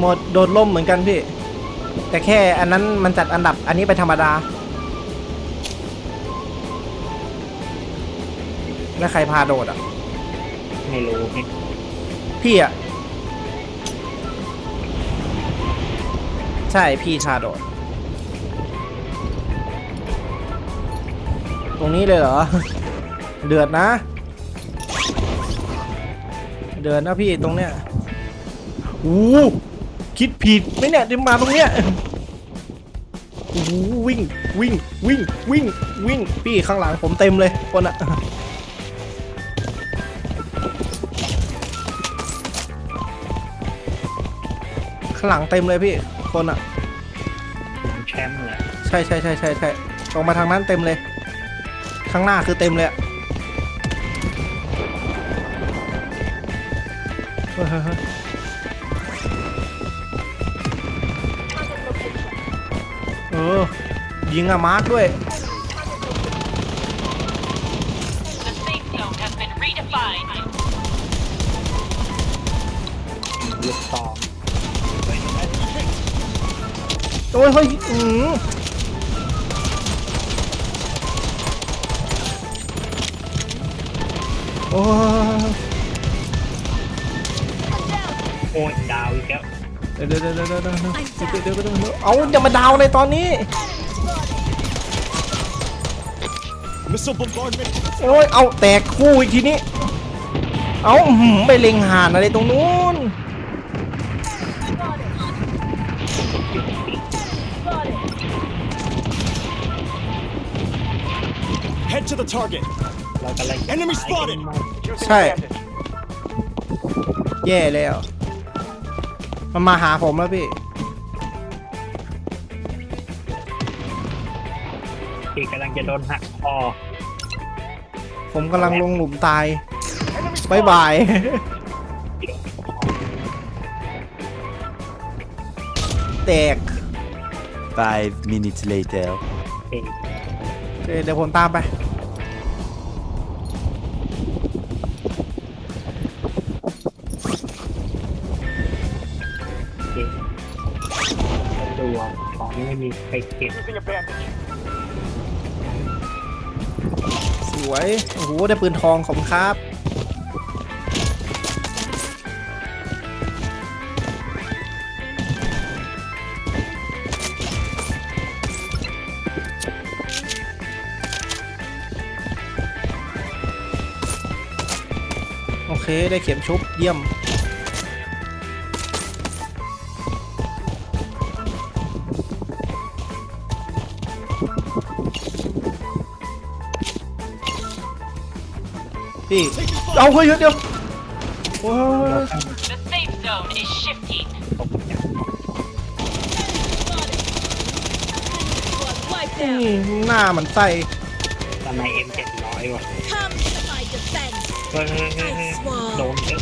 ไม่รู้ไม่รู้บอกกันรู้หมดโดดล่มเหมือนกันพี่ แต่แค่อันนั้นมันจัดอันดับอันนี้ไปธรรมดา แล้วใครพาโดดอะ ไม่รู้ไม่พี่อะ ใช่พี่ชาโดด ตรงนี้เลยเหรอ เดือดนะ เดือดนะพี่ตรงเนี้ยอู้ คิดผิดไหมเนี่ยที่มาตรงเนี้ยโอ้โหวิ่งวิ่งวิ่งวิ่งวิ่งพี่ข้างหลังผมเต็มเลยคนอะข้างหลังเต็มเลยพี่คนอะผมแชมป์เลยใช่ใช่ใช่ใช่ใช่ตรงมาทางนั้นเต็มเลย ข้างหน้าคือเต็มเลยอะเฮ้ย ออยิงอะมาร์กด้วย The safe zone has been redefined. ลูกซองโอ้ยเฮ้ยอือโอ้ยโอ้ยดาวอีกแล้ว เดี๋ยวเดี๋ยวเดี๋ยวเดี๋ยวเดี๋ยวเดี๋ยวเดี๋ยวเอาอย่ามาดาวในตอนนี้ Missile bombardment. โอ้ยเอาแตกคู่อีกทีนี้ เอาหืมไปเล็งหานอะไรตรงนู้น Head to the target. เรากำลัง Enemy spotted. ใช่ แย่แล้ว มันมาหาผมแล้วพี่ที่กำลังจะโดนหักคอผมกำลังลงหลุมตายบายบาย แตก Five minutes later. เองโอเคเดี๋ยวผมตามไป อะของไม่มีใครเก็บสวย โอ้โห ได้ปืนทองขอบคุณครับ โอเค ได้เข็มชุบ เยี่ยม พี่เอาเฮ้ยเดี๋ยวโอ้ย The safe zone is shifting. ตกจากอืมหน้ามันใส่ทำไมเอ็มเจ็ดร้อยวะ Come to my defense. เฮ้ยเฮ้ยเฮ้ยเฮ้ยโดนเยอะ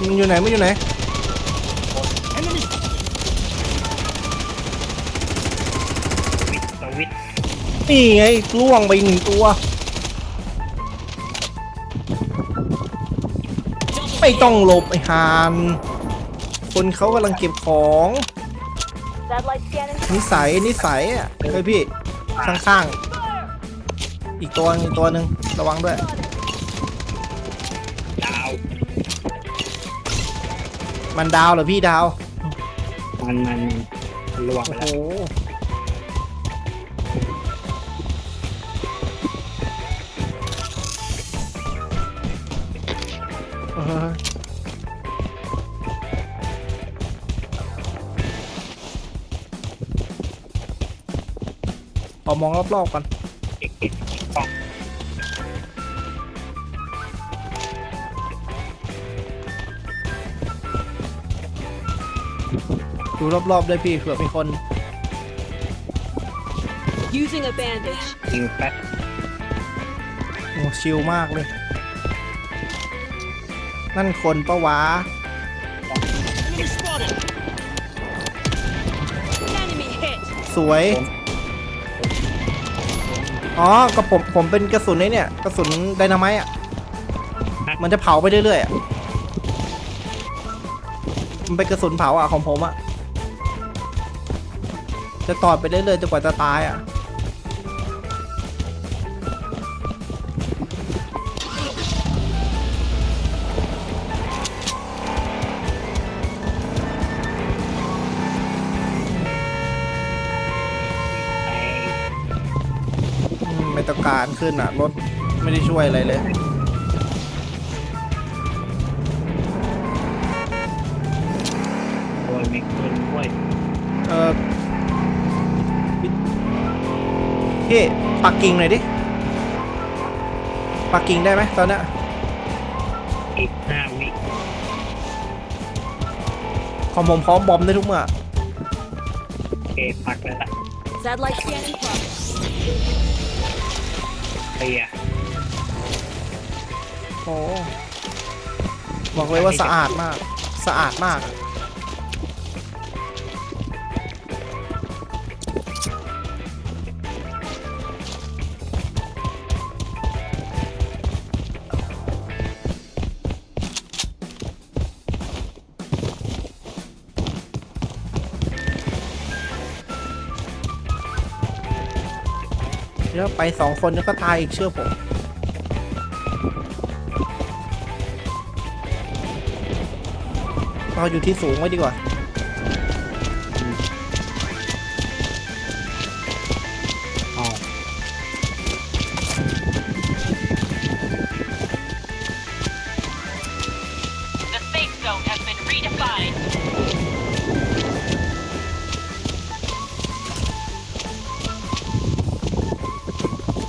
มันอยู่ไหนมันอยู่ไหน Enemy วิทย์สวิตช์นี่ไงล่วงไปหนึ่งตัว ไม่ต้องหลบไอ้ฮานคนเขากำลังเก็บของ Satellite scanning. นิสัยนิสัยอะเฮ้ยพี่ ข้างๆ อีกตัวหนึ่งอีกตัวหนึ่งระวังด้วย ดาว มันดาวเหรอพี่ดาว มันมันมันลวงไปโอ้โหแล้ว เออขอมองรอบๆก่อนเก็บเก็บกล่องดูรอบๆด้วยพี่เผื่อมีคน Using a bandage. ยิงแป๊บโอ้ชิลมากเลย นั่นคนปะวะ enemy spotted. Enemy hit. สวย อ๋อก็ผมผมเป็นกระสุนไอ้เนี่ยกระสุนไดนาไมต์อะ มันจะเผาไปเรื่อยๆอะมันเป็นกระสุนเผาอะของผมอะ จะตอดไปเรื่อยๆจนกว่าจะตายอะ การขึ้นอะ รถไม่ได้ช่วยอะไรเลยโดยมีคนด้วย เออพี่พี่ปักกิ่งหน่อยดิปักกิ่งได้ไหมตอนเนี้ยอีกห้าวิของผมพร้อมบอมได้ทุกเมื่อโอเคปักแล้วล่ะ Satellite scan in progress. เปียโอ้บอกเลยว่าสะอาดมาก สะอาดมาก แล้วไปสองคนแล้วก็ตายอีกเชื่อผม เราอยู่ที่สูงไว้ดีกว่า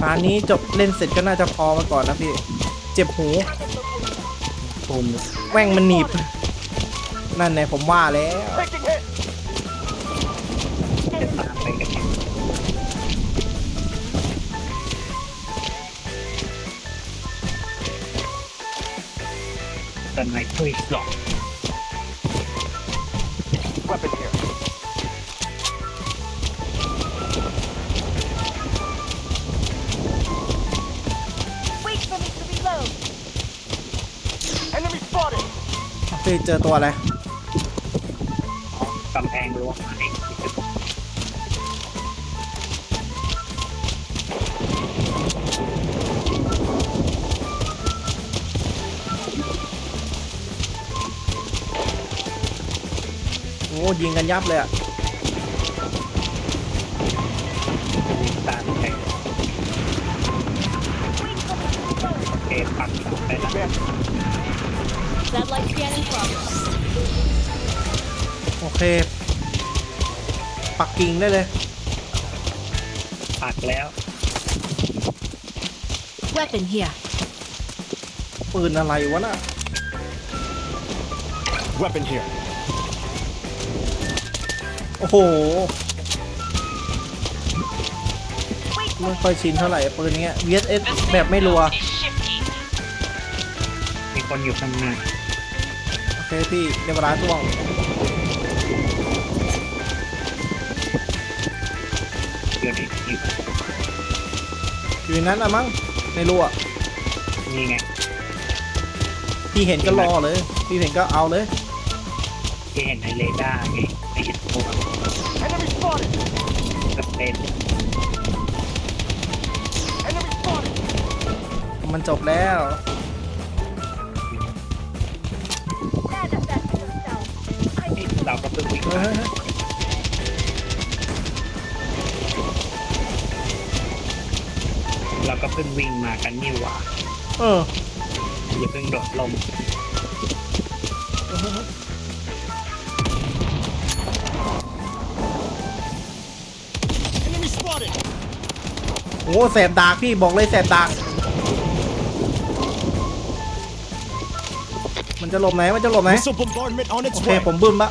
ตอนนี้จบเล่นเสร็จก็น่าจะพอมาก่อนนะพี่ เจ็บหูปุ่มแม่งมันหนีบ นั่นไงผมว่าแล้วจะตามไปกันเนี่ยตอนไหนช่วยสอง Weapon here. พี่เจอตัวอะไรอ๋อกำแพงรั้วไม้โอ้ยิงกันยับเลยอะตามไปโอเคปักไปแล้ว Satellite scan in progress. โอเค ปักกิ่งได้เลย ปักแล้ว Weapon here. ปืนอะไรวะน่ะ Weapon here. โอ้โห ไม่ค่อยชินเท่าไหร่ปืนเนี้ย VSS The แบบ safe ไม่รัว zone is shifting. มีคนอยู่ข้างหน้าโอ เคพี่ได้เวลาท่วงเดี๋ยวนี้อยู่อยู่ในนั้นอะมั้งไม่รู้อะนี่ไงพี่เห็นก็รอเลย พี่เห็นก็เอาเลยที่เห็นในเรดาร์ไงไม่เห็นตัว Enemy spotted. ก็เป็น Enemy spotted. มันจบแล้ว เพิ่งวิ่งเฮ้ยมาเฮ้ยเฮ้ยเราก็เพิ่งวิ่งมากันนี่หว่าเอออย่าเพิ่งโดดลม Enemy spotted. โอ้แสบดากพี่บอกเลยแสบดากมันจะหลบไหนมันจะหลบไหน Missile bombardment on โอ its เค way. ผมบึ้มละ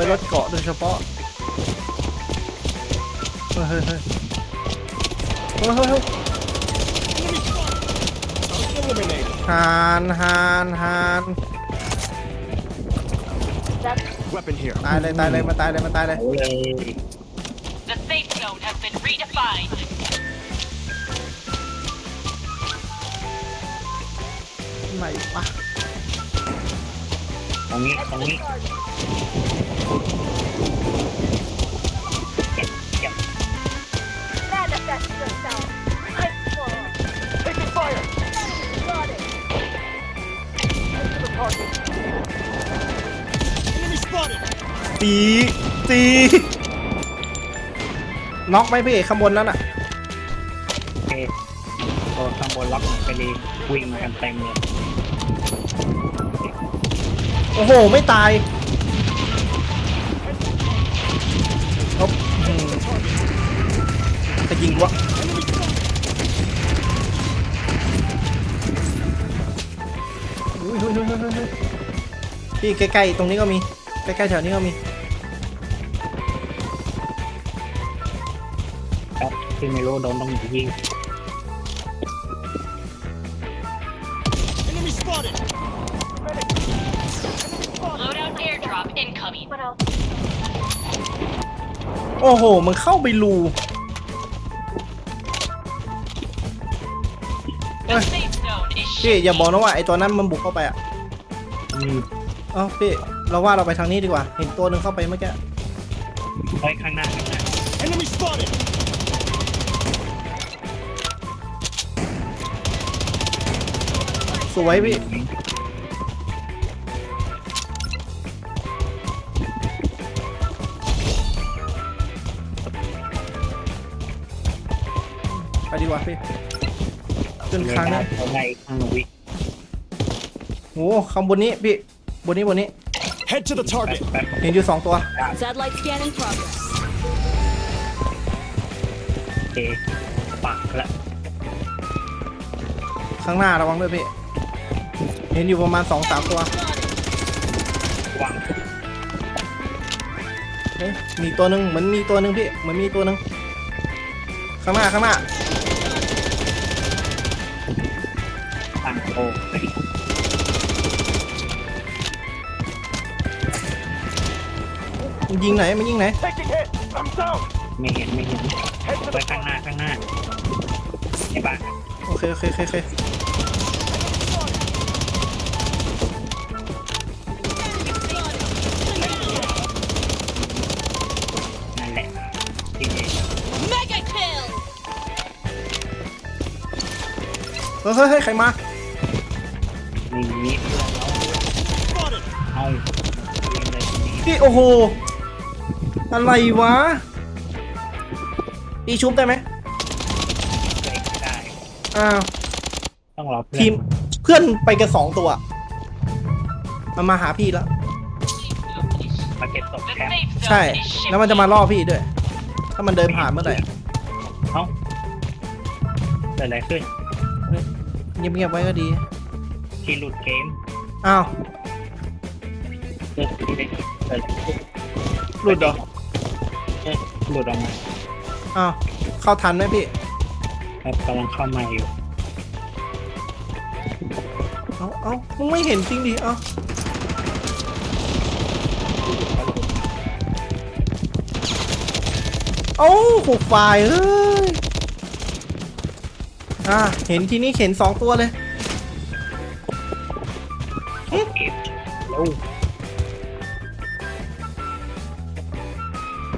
ว้รถเกาะโดยเฉพาะ เฮ้ยเฮ้ยเฮ้ยเฮ้ยเฮ้ยเฮ้ย Enemy spotted. Eliminated. ฮานฮานฮาน That's Weapon here. ตายเลยตายเลยมาตายเลยมาตายเลย The safe zone has been redefined. ไหนวะตรงนี้ตรงนี้ เก็บเก็บ Manifest yourself. I fall. Taking fire. Got it. Head to the target. Enemy spotted. ตีตีน็อกไหมพี่ข้างบนนั้นอะโอเคโดนข้างบนล็อกหน่อยไปดีวิ่งกันเต็มเลย โอ้โห ไม่ตาย ยิงวะอุ้ยเฮ้ยเฮ้ยเฮ้ยเฮ้ยเฮ้ยพี่ใกล้ๆตรงนี้ก็มี ใกล้ๆแถวนี้ก็มีครับที่ไม่รู้โดนต้องยิง Enemy spotted. Loadout airdrop incoming. What else? โอ้โห มันเข้าไปรู The safe zone is พี่ shifting. อย่าบอกนะว่าไอตัวนั้นมันบุกเข้าไปอะอืมเอ้าพี่เราว่าเราไปทางนี้ดีกว่า เห็นตัวหนึ่งเข้าไปเมื่อกี้เฮ้ยข้างหน้าข้างหน้า Enemy spotted. สวยพี่ไปดีกว่าพี่ ขึ้นค้างนะเท่าไหร่ข้างวิโอ้ข้างบนนี้พี่บนนี้บนนี้ Head to the แป๊บ target. แป๊บเห็นอยู่สองตัว Satellite scan in progress. โอเคปักละข้างหน้าระวังด้วยพี่ เห็นอยู่ประมาณสองสามตัววางเฮ้ยมีตัวหนึ่งเหมือนมีตัวหนึ่งพี่เหมือนมีตัวหนึ่งข้างหน้าข้างหน้า อ้ยมันยิงไหนมันยิงไหน Taking hit. I'm down. ไม่เห็นไม่เห็น Head to ไป the ข้างหน้าข้างหน้าไอ้บ้านโอเคโอเคโอเคโอเคนั่นแหละที่นี่ Mega kill. เฮ้ยเฮ้ยเฮ้ยใครมา มีนี้เพื่อนเรา spotted. เอายิงเลยทีนี้พี่โอ้โห อะไรวะตีชุบได้ไหมเบรกได้อ้าวต้องรอเพื่อนทีมเพื่อนไปกันสองตัว มันมาหาพี่แล้ว มาเก็บศพ The แคมป์ safe ใช่ zone is แล้วมันจะมา shifting. ล่อพี่ด้วย ถ้ามันเดินผ่านเมื่อไหร่อะเอ้าเกิดอะไรขึ้นเงียบๆไว้ก็ดี ที่หลุดเกมอ้าวเกิดที่ได้เกิดอะไรขึ้นหลุดเหรอเออหลุดออกมาอ้าวเข้าทันไหมพี่ครับกำลังเข้ามาอยู่เอ้าเอ้ามึงไม่เห็นจริงดิเอ้าเอ้าหกฝ่ายเอ้ยอ่าเห็นทีนี้เห็นสองตัวเลย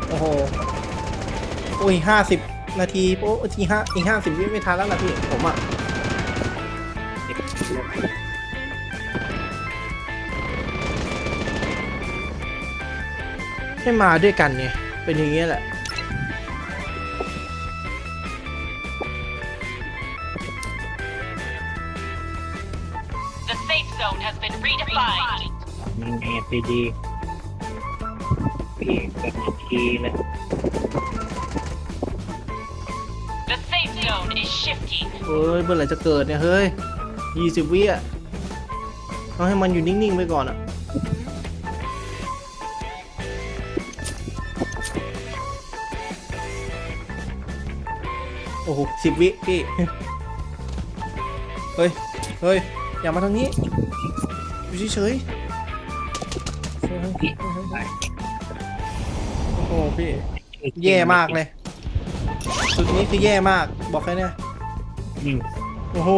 โอ้โหโอ้ยห้าสิบนาทีโอ้ทีห้าอีกห้าสิบวิไม่ทันแล้วนะพี่ ผมอะให้มาด้วยกันเนี่ย เป็นอย่างเงี้ยแหละ มันแอบดีๆพี่เกิดทีเลย The safe zone is shifting. เฮ้ยเมื่อไหร่จะเกิดเนี่ยเฮ้ยยี่สิบวิอะต้องให้มันอยู่นิ่งๆไปก่อนอะโอ้โหสิบวิพี่ เฮ้ย เฮ้ย อย่ามาทางนี้อยู่เฉยๆสพี่ไป โอ้โหพี่แย่มากเลยสุดนี้คือแย่มากบอกแค่เนี้ยอืมโอ้โห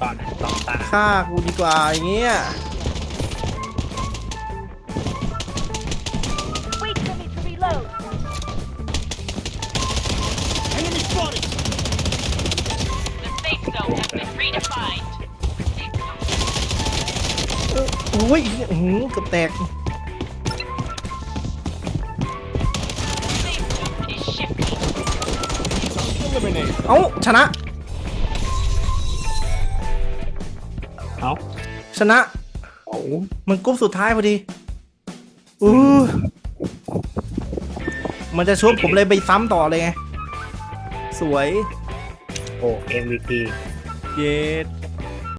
ตอนสองตาฆ่ากูดีกว่าอย่างเงี้ย โอ้ยอื้อหือเกือบแตก The safe zone is shifting. Eliminate. เอ้า ชนะ เอ้าชนะ โอ้มันกรุ๊ปสุดท้ายพอดีอู้มันจะชุบผมเลยไปซ้ำต่อเลยไง สวยโห MVP เย็ด